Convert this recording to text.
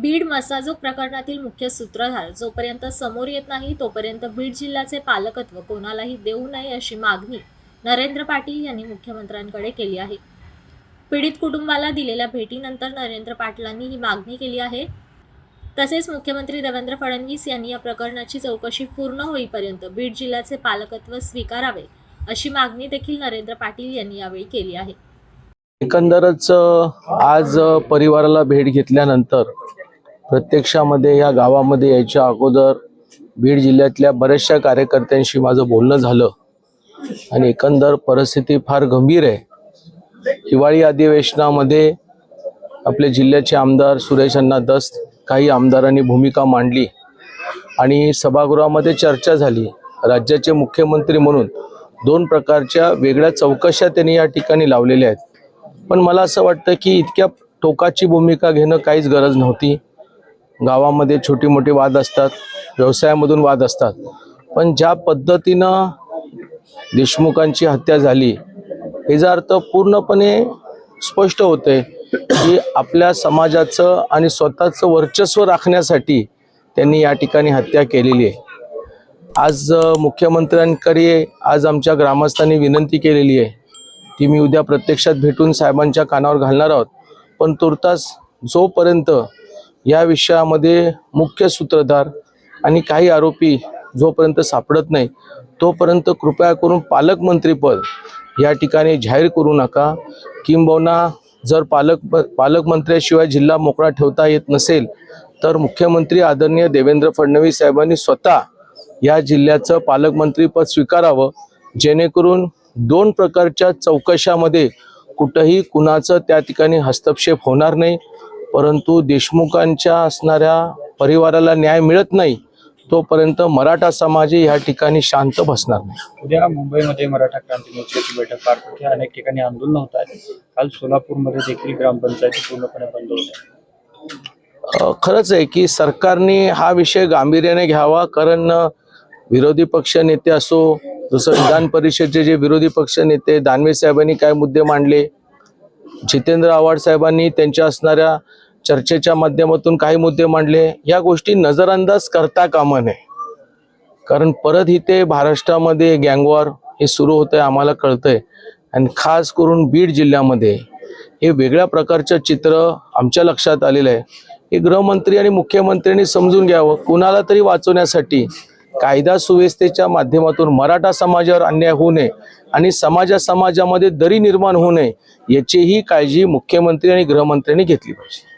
बीड मसाजोग प्रकरणातील मुख्य सूत्रधार जोपर्यंत समोर येत नाही तोपर्यंत बीड जिल्ह्याचे पालकत्व कोणालाही देऊ नये अशी मागणी नरेंद्र पाटील यांनी मुख्यमंत्र्यांकडे केली आहे. पीडित कुटुंबाला दिलेल्या भेटीनंतर नरेंद्र पाटलांनी ही मागणी केली आहे. तसेच मुख्यमंत्री देवेंद्र फडणवीस यांनी या प्रकरणाची चौकशी पूर्ण होईपर्यंत बीड जिल्ह्याचे पालकत्व स्वीकारावे अशी मागणी देखील नरेंद्र पाटील यांनी यावेळी केली आहे. एकंदरच आज परिवाराला भेट घेतल्यानंतर प्रत्यक्षामध्ये या गावामध्ये यायच्या अगोदर बीड जिल्ह्यातल्या बऱ्याचशा कार्यकर्त्यांशी माझं बोलणं झालं. आणि एकंदर परिस्थिती फार गंभीर आहे. हिवाळी अधिवेशनामध्ये आपले जिल्ह्याचे आमदार सुरेश अण्णा दस्त काही आमदारांनी भूमिका मांडली आणि सभागृहामध्ये चर्चा झाली. राज्याचे मुख्यमंत्री म्हणून दोन प्रकारच्या वेगळ्या चौकशा त्यांनी या ठिकाणी लावलेल्या आहेत. पण मला असं वाटतं की इतक्या टोकाची भूमिका घेणं काहीच गरज नव्हती. गावामध्ये छोटी मोठी वाद असतात व्यवसायामधून वाद असतात. पण ज्या पद्धतीनं देशमुखांची हत्या झाली याचा अर्थ पूर्णपणे स्पष्ट होते की आपल्या समाजाचं आणि स्वतःचं वर्चस्व राखण्यासाठी त्यांनी या ठिकाणी हत्या केलेली आहे. आज मुख्यमंत्र्यांकडे आज आमच्या ग्रामस्थांनी विनंती केलेली आहे ती मी उद्या प्रत्यक्षात भेटून साहेबांच्या कानावर घालणार आहोत. पण तुर्तास जोपर्यंत या विषयामध्ये मुख्य सूत्रधार आणि काही आरोपी जोपर्यंत सापडत नाही तोपर्यंत कृपया करून पालकमंत्रीपद या ठिकाणी जाहीर करू नका. किंबहुना जर पालक पालकमंत्र्याशिवाय जिल्हा मोकळा ठेवता येत नसेल तर मुख्यमंत्री आदरणीय देवेंद्र फडणवीस साहेबांनी स्वतः या जिल्ह्याचं पालकमंत्रीपद स्वीकारावं जेणेकरून दोन प्रकारच्या चौकशामध्ये कुठंही कुणाचं त्या ठिकाणी हस्तक्षेप होणार नाही. परंतु देशमुखांच्या असणाऱ्या परिवाराला न्याय मिळत नाही तोपर्यंत मराठा समाजही या ठिकाणी शांत बसणार नाही. उद्या मुंबईमध्ये मराठा क्रांती मोर्चाची बैठक पार पडते अनेक ठिकाणी आंदोलन होत आहे. काल सोलापूरमध्ये देखील ग्रामपंचायती पूर्णपणे बंद होत्या अ, खरंच आहे की सरकारने हा विषय गांभीर्याने घ्यावा. कारण विरोधी पक्ष नेते असो जसं विधान परिषदेचे जे विरोधी पक्ष नेते दानवे साहेबांनी काय मुद्दे मांडले जितेंद्र आव्हाड साहेबांनी त्यांच्या असणाऱ्या चर्चेच्या माध्यमातून काही मुद्दे मांडले. या गोष्टी नजरअंदाज करता कामा नये. कारण परत इथे महाराष्ट्रामध्ये गँगवॉर हे सुरू होतंय आम्हाला कळतंय. आणि खास करून बीड जिल्ह्यामध्ये हे वेगळ्या प्रकारचं चित्र आमच्या लक्षात आलेलं आहे. हे गृहमंत्री आणि मुख्यमंत्र्यांनी समजून घ्यावं. कुणाला तरी वाचवण्यासाठी कायदा सुव्यवस्थेच्या माध्यमातून मराठा समाजावर अन्याय होऊ नये आणि समाजा समाजामध्ये दरी निर्माण होऊ नये याचीही काळजी मुख्यमंत्री आणि गृहमंत्र्यांनी घेतली पाहिजे.